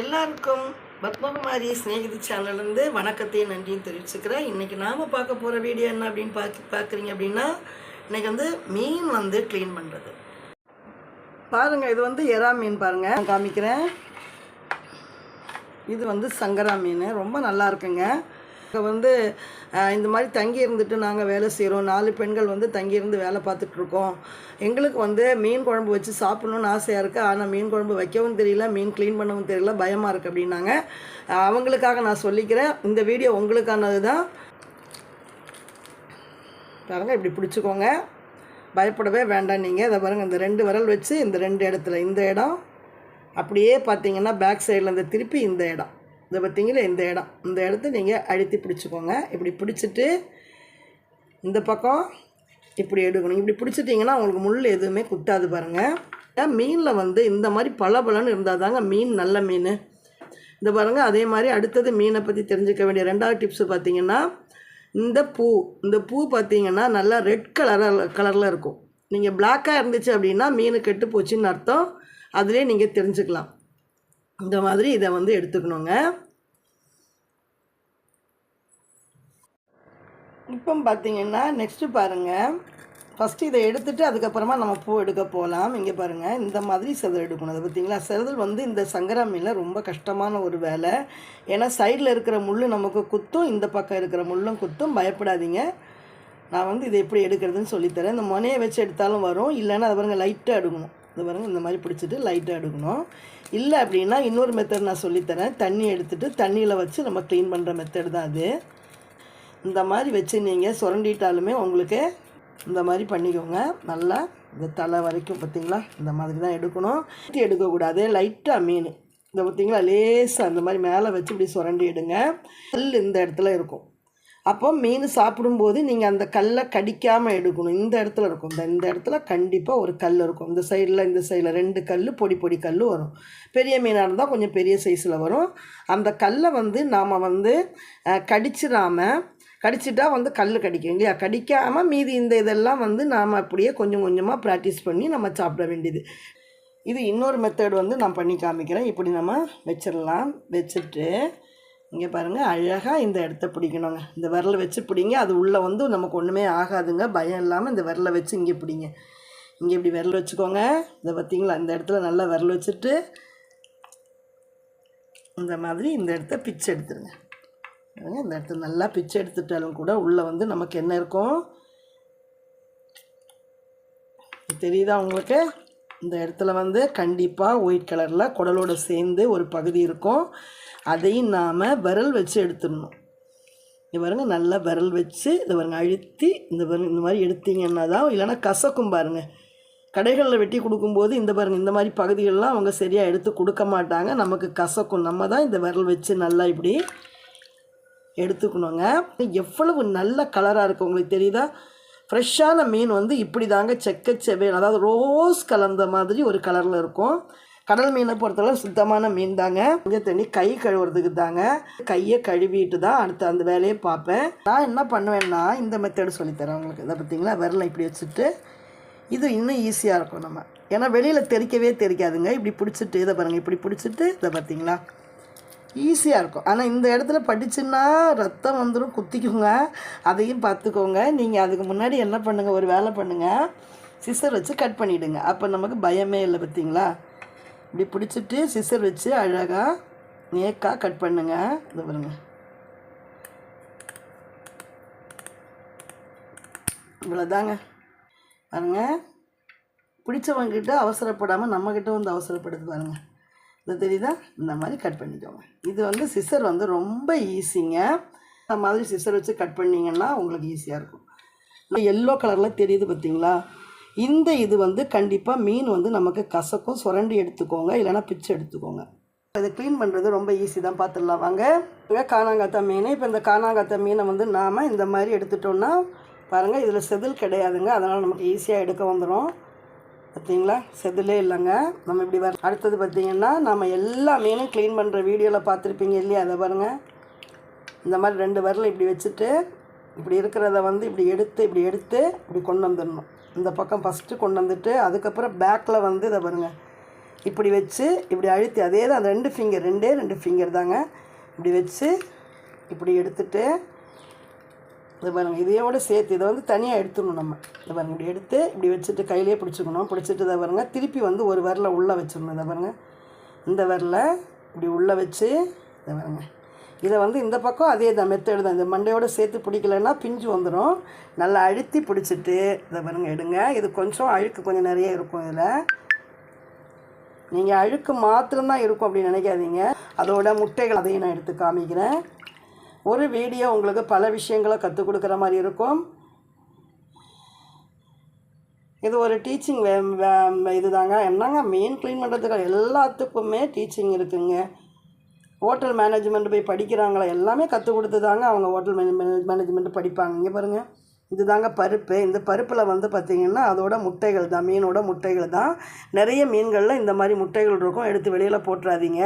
எல்லாருக்கும் பத்மகுமாரி ஸ்நேகிதி சேனல்லேருந்து வணக்கத்தையும் நன்றியும் தெரிவிச்சுக்கிறேன். இன்றைக்கி நாம் பார்க்க போகிற வீடியோ என்ன அப்படின்னு பார்க்க பார்க்குறீங்க அப்படின்னா இன்றைக்கி வந்து மீன் வந்து க்ளீன் பண்ணுறது பாருங்கள் இது வந்து எறா மீன் பாருங்கள் நான் காமிக்கிறேன். இது வந்து சங்கரா மீன். ரொம்ப நல்லா இருக்குங்க. வந்து இந்த மாதிரி தங்கி இருந்துட்டு நாங்கள் வேலை செய்கிறோம் நாலு பெண்கள் வந்து தங்கியிருந்து வேலை பார்த்துட்ருக்கோம் எங்களுக்கு வந்து மீன் குழம்பு வச்சு சாப்பிட்ணுன்னு ஆசையாக இருக்குது ஆனால் மீன் குழம்பு வைக்கவும் தெரியல மீன் க்ளீன் பண்ணவும் தெரியல பயமாக இருக்குது அப்படின்னாங்க. அவங்களுக்காக நான் சொல்லிக்கிறேன். இந்த வீடியோ உங்களுக்கானது தான். பாருங்கள் இப்படி பிடிச்சிக்கோங்க. பயப்படவே வேண்டாம் நீங்கள் இதை பாருங்கள் இந்த ரெண்டு விரல் வச்சு இந்த ரெண்டு இடத்துல இந்த இடம். அப்படியே பார்த்தீங்கன்னா பேக் சைடில் இந்த திருப்பி இந்த இடம். இதை பார்த்தீங்களா? இந்த இடம். இந்த இடத்த நீங்கள் அழுத்தி பிடிச்சிக்கோங்க. இப்படி பிடிச்சிட்டு இந்த பக்கம் இப்படி எடுக்கணும். இப்படி பிடிச்சிட்டிங்கன்னா உங்களுக்கு முள் எதுவுமே குத்தாது பாருங்கள் மீனில் வந்து இந்த மாதிரி பளபளன்னு இருந்தால் தாங்க மீன் நல்ல மீன். இந்த பாருங்கள் அதே மாதிரி அடுத்தது மீனை பற்றி தெரிஞ்சுக்க வேண்டிய ரெண்டாவது டிப்ஸு பார்த்தீங்கன்னா இந்த பூ. இந்த பூ பார்த்தீங்கன்னா நல்லா ரெட் கலரில் கலரில் இருக்கும். நீங்கள் பிளாக்காக இருந்துச்சு அப்படின்னா மீன் கெட்டு போச்சுன்னு அர்த்தம். அதிலே நீங்கள் தெரிஞ்சுக்கலாம். இந்த மாதிரி இதை வந்து எடுத்துக்கணுங்க. இப்போ பார்த்தீங்கன்னா நெக்ஸ்ட்டு பாருங்கள் ஃபஸ்ட்டு இதை எடுத்துகிட்டு அதுக்கப்புறமா நம்ம பூ எடுக்க போகலாம் இங்கே பாருங்கள் இந்த மாதிரி செதல் எடுக்கணும். அது பார்த்தீங்களா? செதல் வந்து இந்த சங்கரா மீனில் ரொம்ப கஷ்டமான ஒரு வேலை. ஏன்னா சைடில் இருக்கிற முள் நமக்கு குத்தும் இந்த பக்கம் இருக்கிற முள்ளும் குத்தும். பயப்படாதீங்க. நான் வந்து இதை எப்படி எடுக்கிறதுன்னு சொல்லித்தரேன். இந்த முனையை வச்சு எடுத்தாலும் வரும். இல்லைன்னா அதை பாருங்கள் லைட்டாக எடுக்கணும். இது பாருங்கள் இந்த மாதிரி பிடிச்சிட்டு லைட்டாக எடுக்கணும். இல்லை அப்படின்னா இன்னொரு மெத்தட் நான் சொல்லித்தரேன். தண்ணி எடுத்துகிட்டு தண்ணியில் வச்சு நம்ம க்ளீன் பண்ணுற மெத்தட் தான் அது. இந்த மாதிரி வச்சு நீங்கள் சுரண்டிட்டாலுமே உங்களுக்கு இந்த மாதிரி பண்ணிக்கோங்க. நல்லா இந்த தலை வரைக்கும் பார்த்தீங்களா இந்த மாதிரி தான் எடுக்கணும். எடுக்கக்கூடாது. லைட்டாக மீன். இந்த பார்த்திங்களா லேசாக அந்த மாதிரி மேலே வச்சு இப்படி சுரண்டி எடுங்க. கல் இந்த இடத்துல இருக்கும். அப்போ மீன் சாப்பிடும்போது நீங்கள் அந்த கல்லை கடிக்காமல் எடுக்கணும். இந்த இடத்துல இருக்கும். இந்த இந்த இடத்துல கண்டிப்பாக ஒரு கல் இருக்கும். இந்த சைடில் இந்த சைடில் ரெண்டு கல் பொடி பொடி கல் வரும். பெரிய மீனாக இருந்தால் கொஞ்சம் பெரிய சைஸில் வரும். அந்த கல்லை வந்து நாம் வந்து கடிச்சிடாமல் கடிச்சிடாம கடிச்சிட்டா வந்து கல் கடிக்கும் இல்லையா? கடிக்காமல் மீதி இந்த இதெல்லாம் வந்து நாம் அப்படியே கொஞ்சம் கொஞ்சமாக ப்ராக்டிஸ் பண்ணி நம்ம சாப்பிட வேண்டியது. இது இன்னொரு மெத்தட் வந்து நான் பண்ணி காமிக்கிறேன். இப்படி நம்ம வச்சிடலாம். வச்சுட்டு இங்கே பாருங்கள் அழகாக இந்த இடத்த பிடிக்கணுங்க. இந்த விரலை வச்சு பிடிங்க. அது உள்ளே வந்து நமக்கு ஒன்றுமே ஆகாதுங்க. பயம் இல்லாமல் இந்த விரலை வச்சு இங்கே பிடிங்க. இங்கே இப்படி விரல் வச்சுக்கோங்க. இதை பார்த்தீங்களா இந்த இடத்துல நல்லா விரல் வச்சுட்டு இந்த மாதிரி இந்த இடத்த பிச்சு எடுத்துருங்க. இந்த இடத்துல நல்லா பிச்சு எடுத்துட்டாலும் கூட உள்ளே வந்து நமக்கு என்ன இருக்கும்? தெரியுதா உங்களுக்கு? இந்த இடத்துல வந்து கண்டிப்பாக ஒயிட் கலரில் குடலோடு சேர்ந்து ஒரு பகுதி இருக்கும். அதையும் நாம் விரல் வச்சு எடுத்துடணும். இது பாருங்கள் நல்லா விரல் வச்சு இதை பாருங்க அழுத்தி இந்த பாருங்க இந்த மாதிரி எடுத்தீங்கன்னா தான் இல்லைன்னா கசக்கும் பாருங்க. கடைகளில் வெட்டி கொடுக்கும்போது இந்த பாருங்கள் இந்த மாதிரி பகுதிகளெலாம் அவங்க சரியாக எடுத்து கொடுக்க மாட்டாங்க. நமக்கு கசக்கும். நம்ம தான் இந்த விரல் வச்சு நல்லா இப்படி எடுத்துக்கணுங்க. எவ்வளவு நல்ல கலராக இருக்குது உங்களுக்கு தெரியுதா? ஃப்ரெஷ்ஷான மீன் வந்து இப்படி தாங்க செக்க செவேல் அதாவது ரோஸ் கலந்த மாதிரி ஒரு கலரில் இருக்கும். கடல் மீனை பொறுத்தளவு சுத்தமான மீன் தாங்க. கொஞ்சம் தண்ணி கை கழுவுறதுக்கு தாங்க. கையை கழுவிட்டு தான் அடுத்து அந்த வேலையை பார்ப்பேன். நான் என்ன பண்ணுவேன்னா இந்த மெத்தடு சொல்லித்தரேன் உங்களுக்கு. இதை பார்த்தீங்களா? விரலை இப்படி வச்சுட்டு இது இன்னும் ஈஸியாக இருக்கும் நம்ம. ஏன்னா வெளியில் தெரிக்கவே தெரிக்காதுங்க. இப்படி பிடிச்சிட்டு இதை பாருங்கள் இப்படி பிடிச்சிட்டு இதை பார்த்தீங்களா? ஈஸியாக இருக்கும். ஆனால் இந்த இடத்துல படிச்சுன்னா ரத்தம் வந்துடும் குத்திக்குங்க. அதையும் பார்த்துக்கோங்க. நீங்கள் அதுக்கு முன்னாடி என்ன பண்ணுங்கள் ஒரு வேலை பண்ணுங்கள் சிசர் வச்சு கட் பண்ணிவிடுங்க அப்போ நமக்கு பயமே இல்லை பார்த்தீங்களா? இப்படி பிடிச்சிட்டு சிசர் வச்சு அழகாக நேக்காக கட் பண்ணுங்க. இது பாருங்க. இவ்வளோதாங்க பாருங்க. பிடிச்சவங்ககிட்ட அவசரப்படாமல் நம்மக்கிட்ட வந்து அவசரப்படுது பாருங்க. இது தெரியுதா? இந்த மாதிரி கட் பண்ணிக்கோங்க. இது வந்து சிசர் வந்து ரொம்ப ஈஸிங்க இந்த மாதிரி சிசர் வச்சு கட் பண்ணிங்கன்னா உங்களுக்கு ஈஸியாக இருக்கும். எல்லோ கலரில் தெரியுது பார்த்தீங்களா இந்த இது வந்து கண்டிப்பாக மீன் வந்து நமக்கு கசக்கும். சுரண்டி எடுத்துக்கோங்க இல்லைன்னா பிச்சு எடுத்துக்கோங்க. இதை க்ளீன் பண்ணுறது ரொம்ப ஈஸி தான். பார்த்துடலாம் வாங்க. காணாங்காத்தா மீன். இப்போ இந்த காணாங்காத்தா மீனை வந்து நாம் இந்த மாதிரி எடுத்துட்டோம்னா பாருங்கள் இதில் செதில் கிடையாதுங்க. அதனால் நமக்கு ஈஸியாக எடுக்க வந்துடும் பார்த்தீங்களா? செதிலே இல்லைங்க. நம்ம இப்படி வர அடுத்தது பார்த்தீங்கன்னா நம்ம எல்லா மீனும் க்ளீன் பண்ணுற வீடியோவில் பார்த்துருப்பீங்க இல்லையா? அதை பாருங்கள் இந்த மாதிரி ரெண்டு வரல இப்படி வச்சுட்டு இப்படி இருக்கிறத வந்து இப்படி எடுத்து இப்படி எடுத்து இப்படி கொண்டு வந்துடணும். இந்த பக்கம் ஃபஸ்ட்டு கொண்டு வந்துட்டு அதுக்கப்புறம் பேக்கில் வந்து இதை பாருங்கள் இப்படி வச்சு இப்படி அழுத்தி அதே தான் அந்த ரெண்டு ஃபிங்கர் ரெண்டே ரெண்டு ஃபிங்கர் தாங்க. இப்படி வச்சு இப்படி எடுத்துட்டு இது பாருங்கள் இதையோடு சேர்த்து இதை வந்து தனியாக எடுத்துடணும் நம்ம. இதை பாருங்க இப்படி எடுத்து இப்படி வச்சுட்டு கையிலே பிடிச்சிக்கணும். பிடிச்சிட்டு இதை பாருங்கள் திருப்பி வந்து ஒரு விரல உள்ளே வச்சிடணும் இதை பாருங்கள் இந்த விரல இப்படி உள்ளே வச்சு இதை பாருங்கள் இதை வந்து இந்த பக்கம் அதே தான் மெத்தடு தான். இந்த மண்டையோடு சேர்த்து பிடிக்கலன்னா பிஞ்சு வந்துடும் நல்லா அழுத்தி பிடிச்சிட்டு இதை பாருங்க எடுங்க. இது கொஞ்சம் அழுக்கு கொஞ்சம் நிறைய இருக்கும் இதில். நீங்கள் அழுக்கு மாத்திரம்தான் இருக்கும் அப்படின்னு நினைக்காதீங்க. அதோட முட்டைகள் அதையும் நான் எடுத்து காமிக்கிறேன். ஒரு வீடியோ உங்களுக்கு பல விஷயங்களை கற்றுக் கொடுக்குற மாதிரி இருக்கும். இது ஒரு டீச்சிங் வே இதுதாங்க. என்னங்க மீன் க்ளீன் பண்ணுறதுக்கு எல்லாத்துக்குமே டீச்சிங் இருக்குங்க. ஹோட்டல் மேனேஜ்மெண்ட் போய் படிக்கிறாங்களா? எல்லாமே கற்றுக் கொடுத்து தாங்க அவங்க ஹோட்டல் மேனேஜ்மெண்ட் படிப்பாங்க. இங்கே பாருங்கள் இதுதாங்க பருப்பு. இந்த பருப்பில் வந்து பார்த்திங்கன்னா அதோட முட்டைகள் தான். மீனோட முட்டைகள் தான். நிறைய மீன்களில் இந்த மாதிரி முட்டைகள் இருக்கும். எடுத்து வெளியில் போட்டுறாதீங்க.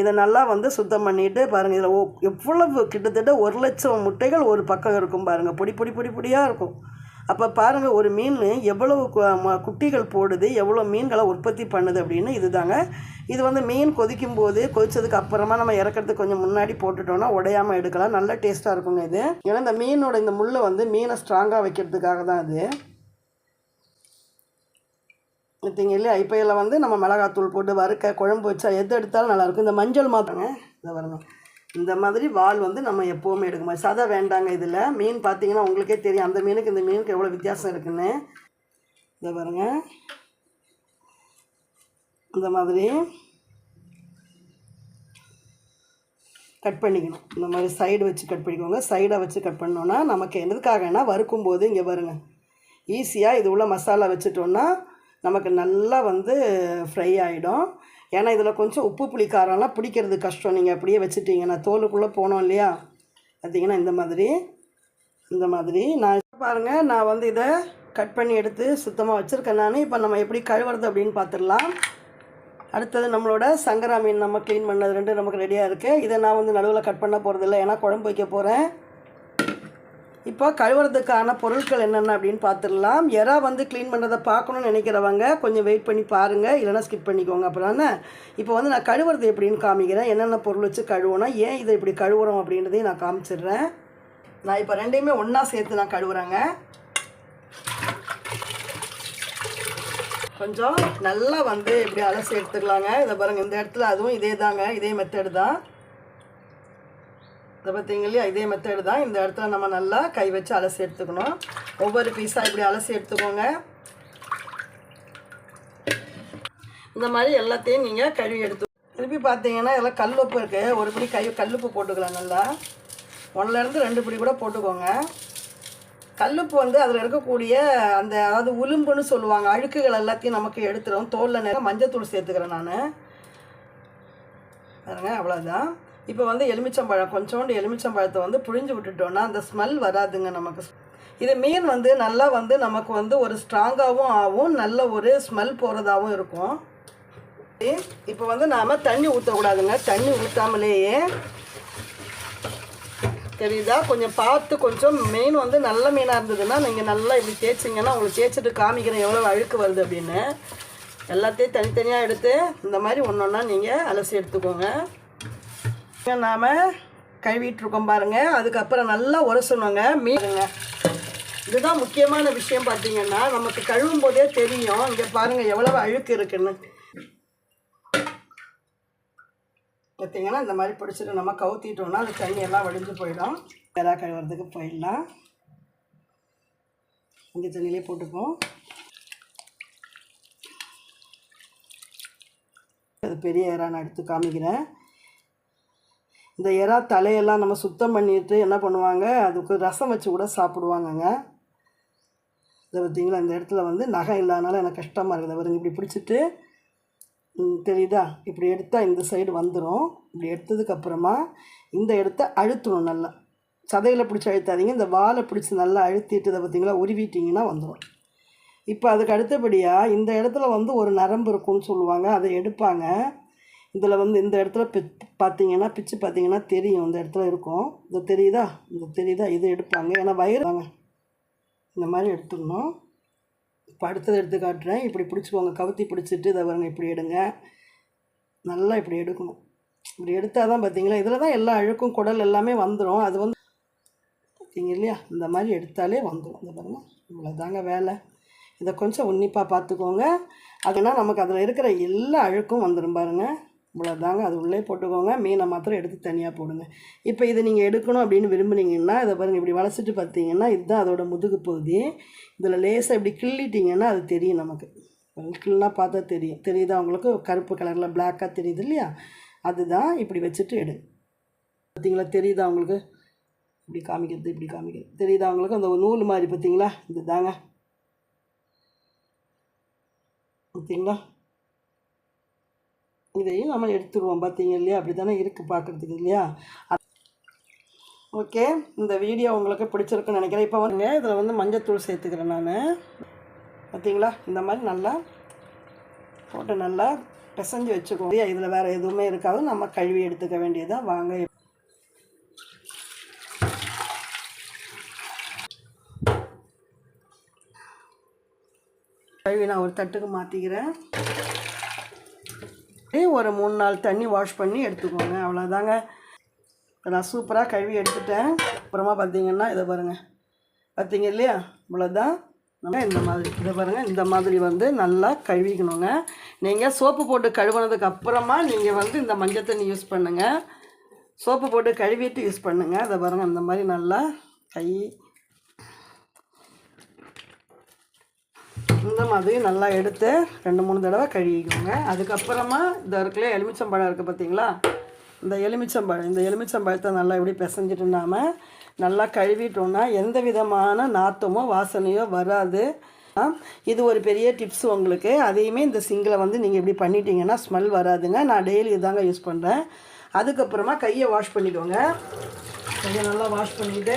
இதை நல்லா வந்து சுத்தம் பண்ணிவிட்டு பாருங்கள் இதில் ஓ எவ்வளவு கிட்டத்தட்ட ஒரு லட்சம் முட்டைகள் ஒரு பக்கம் இருக்கும் பாருங்கள் பொடி பொடி பொடி பொடியாக இருக்கும். அப்போ பாருங்கள் ஒரு மீன் எவ்வளவு கு- ம- குட்டிகள் போடுது எவ்வளோ மீன்களை உற்பத்தி பண்ணுது அப்படின்னு இதுதாங்க. இது வந்து மீன் கொதிக்கும் போது கொதிச்சதுக்கு அப்புறமா நம்ம இறக்கிறதுக்கு கொஞ்சம் முன்னாடி போட்டுட்டோம்னா உடையாமல் எடுக்கலாம். நல்ல டேஸ்ட்டாக இருக்குங்க இது. ஏன்னா இந்த மீனோட இந்த முள்ளை வந்து மீனை ஸ்ட்ராங்காக வைக்கிறதுக்காக தான் இது பார்த்தீங்க இல்லையா? இப்போ இதில் வந்து நம்ம மிளகாத்தூள் போட்டு வறுக்க குழம்பு வச்சா எது எடுத்தாலும் நல்லாயிருக்கும் இந்த மஞ்சள் மாத்திரங்க இதை வரணும் இந்த மாதிரி வால் வந்து நம்ம எப்போவுமே எடுக்க மாதிரி சதை வேண்டாங்க இதில். மீன் பார்த்தீங்கன்னா உங்களுக்கே தெரியும் அந்த மீனுக்கு இந்த மீனுக்கு எவ்வளோ வித்தியாசம் இருக்குன்னு. இதை பாருங்க. இந்த மாதிரி கட் பண்ணிக்கணும். இந்த மாதிரி சைடு வச்சு கட் பண்ணிக்கோங்க. சைடை வச்சு கட் பண்ணோன்னா நமக்கு என்னதுக்காகனா வறுக்கும் போது இங்கே பாருங்க. ஈஸியாக இது உள்ள மசாலா வச்சுட்டோன்னா நமக்கு நல்லா வந்து ஃப்ரை ஆகிடும் ஏன்னா இதில் கொஞ்சம் உப்பு புளி காரம்லாம் பிடிக்கிறது கஷ்டம். நீங்கள் அப்படியே வச்சுட்டீங்கன்னா தோலுக்குள்ளே போனோம் இல்லையா? பார்த்தீங்கன்னா இந்த மாதிரி இந்த மாதிரி. நான் பாருங்கள் நான் வந்து இதை கட் பண்ணி எடுத்து சுத்தமாக வச்சுருக்கேன் நான். இப்போ நம்ம எப்படி கழுவுறது அப்படின்னு பார்த்துடலாம். அடுத்தது நம்மளோட சங்கரா மீன் நம்ம க்ளீன் பண்ணது ரெண்டு நமக்கு ரெடியாக இருக்குது இதை நான் வந்து நடுவில் கட் பண்ண போகிறதில்ல ஏன்னா குழம்பு வைக்க போகிறேன் இப்போ கழுவுறதுக்கான பொருட்கள் என்னென்ன அப்படின்னு பார்த்துடலாம். எறா வந்து க்ளீன் பண்ணுறதை பார்க்கணும்னு நினைக்கிறவங்க கொஞ்சம் வெயிட் பண்ணி பாருங்கள் இல்லைன்னா ஸ்கிப் பண்ணிக்கோங்க. அப்புறம் இப்போ வந்து நான் கழுவுறது எப்படின்னு காமிக்கிறேன். என்னென்ன பொருள் வச்சு கழுவுனா ஏன் இதை இப்படி கழுவுறோம் அப்படின்றதையும் நான் காமிச்சிடுறேன். நான் இப்போ ரெண்டையுமே ஒன்றா சேர்த்து நான் கழுவுறேங்க. கொஞ்சம் நல்லா வந்து இப்படி அலசி எடுத்துக்கலாங்க. இதை பாருங்கள் இந்த இடத்துல அதுவும் இதே தாங்க இதே மெத்தடு தான். இதை பார்த்தீங்க இல்லையா இதே மெத்தடு தான். இந்த இடத்துல நம்ம நல்லா கை வச்சு அலசி எடுத்துக்கணும். ஒவ்வொரு பீஸாக இப்படி அலசி எடுத்துக்கோங்க. இந்த மாதிரி எல்லாத்தையும் நீங்கள் கழுவி எடுத்து திருப்பி பார்த்தீங்கன்னா எல்லாம் கல்லுப்பு இருக்குது ஒரு பிடி கை கல்லுப்பு போட்டுக்கலாம் நல்லா. ஒன்றுலேருந்து ரெண்டு பிடி கூட போட்டுக்கோங்க. கல்லுப்பு வந்து அதில் இருக்கக்கூடிய அந்த அதாவது உளும்புன்னு சொல்லுவாங்க. அழுக்குகள் எல்லாத்தையும் நமக்கு எடுத்துரும். தோலில் நேரம் மஞ்சத்தூள் சேர்த்துக்கிறேன் நான். பாருங்க அவ்வளோதான் இப்போ வந்து எலுமிச்சம்பழம் கொஞ்சோண்டு எலுமிச்சம்பழத்தை வந்து புழிஞ்சு விட்டுட்டோன்னா அந்த ஸ்மெல் வராதுங்க நமக்கு. இது மீன் வந்து நல்லா வந்து நமக்கு வந்து ஒரு ஸ்ட்ராங்காகவும் ஆகும் நல்ல ஒரு ஸ்மெல் போகிறதாகவும் இருக்கும். இப்போ வந்து நாம் தண்ணி ஊற்றக்கூடாதுங்க தண்ணி ஊற்றாமலேயே தெரியுதா? கொஞ்சம் பார்த்து கொஞ்சம் மீன் வந்து நல்ல மீனாக இருந்ததுன்னா நீங்கள் நல்லா இப்படி தேய்ச்சிங்கன்னா உங்களுக்கு தேய்ச்சிட்டு காமிக்கிறேன் எவ்வளோ அழுக்கு வருது அப்படின்னு. எல்லாத்தையும் தனித்தனியாக எடுத்து இந்த மாதிரி ஒன்று ஒன்றா நீங்கள் அலசி எடுத்துக்கோங்க. நாம் கழுவிட்டுருக்கோம் பாருங்கள் அதுக்கப்புறம் நல்லா உரசணுங்க. மீனுங்க இதுதான் முக்கியமான விஷயம் பார்த்தீங்கன்னா நமக்கு கழுவும் போதே தெரியும். இங்கே பாருங்கள் எவ்வளவு அழுக்கு இருக்குன்னு. பார்த்தீங்கன்னா இந்த மாதிரி பிடிச்சிட்டு நம்ம கவுத்திட்டோம்னா அந்த தண்ணியெல்லாம் வடிஞ்சு போயிடும். எறா கழுவுறதுக்கு போயிடலாம். இங்கே தண்ணியிலே போட்டுப்போம் அது பெரிய எறா நான் எடுத்து காமிக்கிறேன். இந்த எறா தலையெல்லாம் நம்ம சுத்தம் பண்ணிட்டு என்ன பண்ணுவாங்க? அதுக்கு ரசம் வச்சு கூட சாப்பிடுவாங்கங்க. இதை பார்த்திங்களா இந்த இடத்துல வந்து நகை இல்லாதனால எனக்கு கஷ்டமாக இருக்குது. பாருங்க இப்படி பிடிச்சிட்டு ம், தெரியுதா? இப்படி எடுத்தால் இந்த சைடு வந்துடும் இப்படி எடுத்ததுக்கப்புறமா இந்த இடத்த அழுத்தணும் நல்லா. சதையில் பிடிச்சி அழுத்தாதீங்க. இந்த வாலை பிடிச்சி நல்லா அழுத்திட்டு இதை பார்த்தீங்களா உருவிட்டிங்கன்னா வந்துடும் இப்போ அதுக்கு அடுத்தபடியாக இந்த இடத்துல வந்து ஒரு நரம்பு இருக்கும்னு சொல்லுவாங்க. அதை எடுப்பாங்க. இதில் வந்து இந்த இடத்துல பி பார்த்தீங்கன்னா பிச்சு பார்த்தீங்கன்னா தெரியும். இந்த இடத்துல இருக்கும். இந்த தெரியுதா? இந்த தெரியுதா? இது எடுப்பாங்க. ஏன்னா வயிறு வாங்க இந்த மாதிரி எடுத்துடணும். இப்போ அடுத்தது எடுத்து காட்டுறேன். இப்படி பிடிச்சிக்கோங்க. கவுத்தி பிடிச்சிட்டு இதை வருங்க இப்படி எடுங்க. நல்லா இப்படி எடுக்கணும். இப்படி எடுத்தால் தான் பார்த்தீங்களா? இதில் தான் எல்லா அழுக்கும் குடல் எல்லாமே வந்துடும். அது வந்து பார்த்தீங்க இல்லையா? இந்த மாதிரி எடுத்தாலே வந்துடும். இந்த பாருங்கள் இவ்வளோ தாங்க வேலை. இதை கொஞ்சம் உன்னிப்பாக பார்த்துக்கோங்க. அதுனால் நமக்கு அதில் இருக்கிற எல்லா அழுக்கும் வந்துடும் பாருங்கள் இவ்வளோ தாங்க அது உள்ளே போட்டுக்கோங்க. மீனை மாத்திரம் எடுத்து தனியாக போடுங்க. இப்போ இதை நீங்கள் எடுக்கணும் அப்படின்னு விரும்புனீங்கன்னா இதை பாருங்கள் இப்படி வளச்சிட்டு பார்த்தீங்கன்னா இதுதான் அதோட முதுகு பகுதி. இதில் லேசாக இப்படி கிள்ளிட்டிங்கன்னா அது தெரியும் நமக்கு. கிள்னா பார்த்தா தெரியும். தெரியுதா உங்களுக்கு? கருப்பு கலரில் பிளாக்காக தெரியுது இல்லையா? அதுதான் இப்படி வச்சுட்டு எடு. பார்த்தீங்களா தெரியுதா உங்களுக்கு? இப்படி காமிக்கிறது இப்படி காமிக்கிறது. தெரியுதா உங்களுக்கு? அந்த நூல் மாதிரி பார்த்தீங்களா இது தாங்க பார்த்தீங்களா இதையும் நம்ம எடுத்துருவோம் பார்த்தீங்க இல்லையா? அப்படி தானே இருக்குது பார்க்குறதுக்கு இல்லையா? ஓகே இந்த வீடியோ உங்களுக்கு பிடிச்சிருக்குன்னு நினைக்கிறேன். இப்போ வந்து இதில் வந்து மஞ்சத்தூள் சேர்த்துக்கிறேன் நான். பார்த்தீங்களா? இந்த மாதிரி நல்லா போட்டு நல்லா பிசைஞ்சு வச்சுக்கோங்க இதில் வேறு எதுவுமே இருக்காது. நம்ம கழுவி எடுத்துக்க வேண்டியதாக வாங்க. கழுவி நான் ஒரு தட்டுக்கு மாற்றிக்கிறேன் ஒரு மூணு நாள் தண்ணி வாஷ் பண்ணி எடுத்துக்கோங்க. அவ்வளோதாங்க நான் சூப்பராக கழுவி எடுத்துட்டேன். அப்புறமா பார்த்தீங்கன்னா இதை பாருங்கள் பார்த்தீங்க இல்லையா? இவ்வளோதான் நம்ம இந்த மாதிரி இதை பாருங்கள் இந்த மாதிரி வந்து நல்லா கழுவிக்கணுங்க. நீங்கள் சோப்பு போட்டு கழுவுனதுக்கு அப்புறமா நீங்கள் வந்து இந்த மஞ்சள் தண்ணி யூஸ் பண்ணுங்கள் சோப்பு போட்டு கழுவிட்டு யூஸ் பண்ணுங்கள் இதை பாருங்கள் இந்த மாதிரி நல்லா கை இந்த மாதிரி நல்லா எடுத்து ரெண்டு மூணு தடவை கழுவிக்கோங்க. அதுக்கப்புறமா இந்த இருக்குல்ல எலுமிச்சம்பழம் இருக்குது பார்த்தீங்களா இந்த எலுமிச்சம்பழம் இந்த எலுமிச்சம்பழத்தை நல்லா இப்படி பிசைஞ்சிட்டு நாம நல்லா கழுவிட்டோம்னா எந்த விதமான நாத்தமோ வாசனையோ வராது. ஆ, இது ஒரு பெரிய டிப்ஸ் உங்களுக்கு. அதையுமே இந்த சிங்கில் வந்து நீங்கள் இப்படி பண்ணிட்டீங்கன்னா ஸ்மெல் வராதுங்க. நான் டெய்லி இதாங்க யூஸ் பண்ணுறேன் அதுக்கப்புறமா கையை வாஷ் பண்ணிக்கோங்க. கையை நல்லா வாஷ் பண்ணிவிட்டு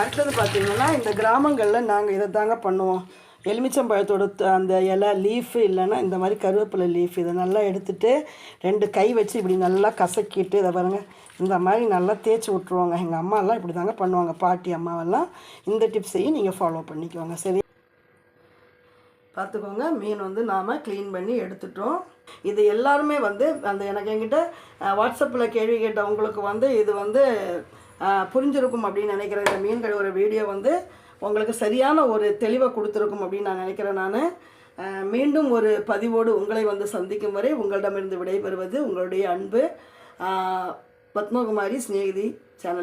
அடுத்தது பார்த்திங்கன்னா இந்த கிராமங்களில் நாங்கள் இதை தாங்க பண்ணுவோம். எலுமிச்சம்பழத்தோட அந்த இலை லீஃபு இல்லைன்னா இந்த மாதிரி கருவேப்பிலை லீஃப் இதை நல்லா எடுத்துகிட்டு ரெண்டு கை வச்சு இப்படி நல்லா கசக்கிட்டு இதை பாருங்கள் இந்த மாதிரி நல்லா தேய்ச்சி விட்ருவாங்க எங்கள் அம்மாலாம் இப்படி தாங்க பண்ணுவாங்க. பாட்டி அம்மாவெல்லாம் இந்த டிப்ஸையும் நீங்கள் ஃபாலோ பண்ணிக்குவாங்க சரி. பார்த்துக்கோங்க. மீன் வந்து நாம் க்ளீன் பண்ணி எடுத்துட்டோம். இது எல்லாருமே வந்து அந்த எனக்கு என்கிட்ட வாட்ஸ்அப்பில் கேள்வி கேட்டவங்களுக்கு வந்து இது வந்து புரிஞ்சிருக்கும் அப்படின்னு நினைக்கிறேன். இந்த மீன் கழுவுற வீடியோ வந்து உங்களுக்கு சரியான ஒரு தெளிவை கொடுத்துருக்கும் அப்படின்னு நான் நினைக்கிறேன் நான். மீண்டும் ஒரு பதிவோடு உங்களை வந்து சந்திக்கும் வரை உங்களிடமிருந்து விடைபெறுவது உங்களுடைய அன்பு. பத்மகுமாரி சிநேகிதி சேனலுக்கு